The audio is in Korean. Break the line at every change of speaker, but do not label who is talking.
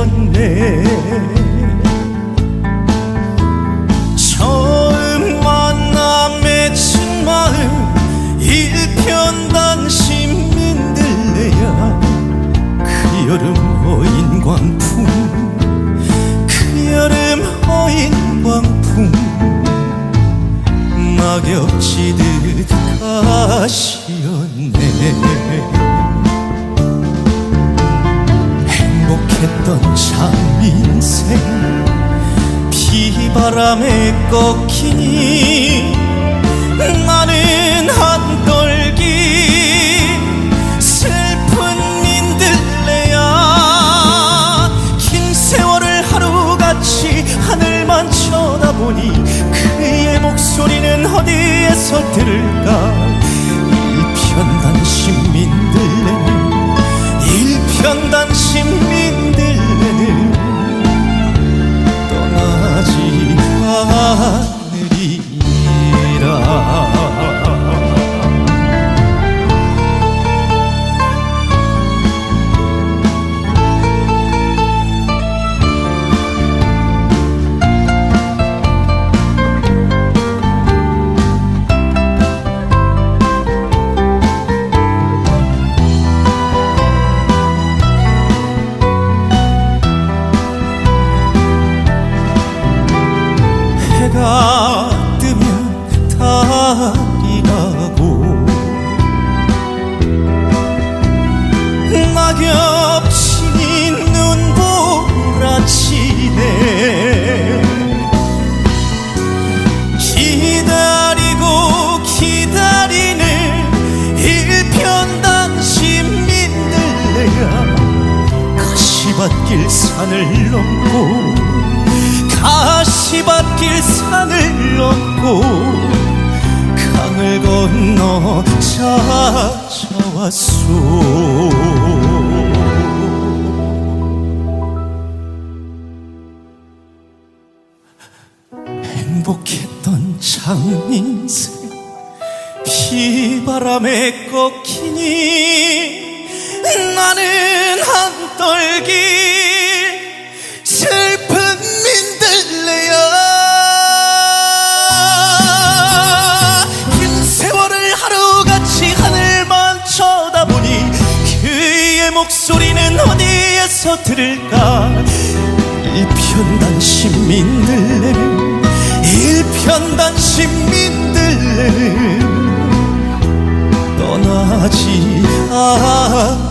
잊었네. 처음 만나 맺힌 마음 일편단심 민들레야 그 여름 어인 광풍 그 여름 어인 광풍 낙엽 지듯 가시었네. 행복했던 참 인생 비바람에 꺾이니 나는 한떨기 슬픈 민들레야 긴 세월을 하루같이 하늘만 쳐다보니 그의 목소리는 어디에서 들을까? 일편단심 민들레는 일편단심 민들레 않 해가 뜨면 달이 가고 낙엽이 눈보라치네. 기다리고 기다리는 일편단심 민들레야? 가시밭길 산을 넘고 가시밭길 산을 넘고 강을 건너 찾아왔소. 행복했던 장인생 비바람에 꺾이니 나는 한떨기 목소리는 어디에서 들을까? 일편단심 민들레는 일편단심 민들레는 떠나지 않으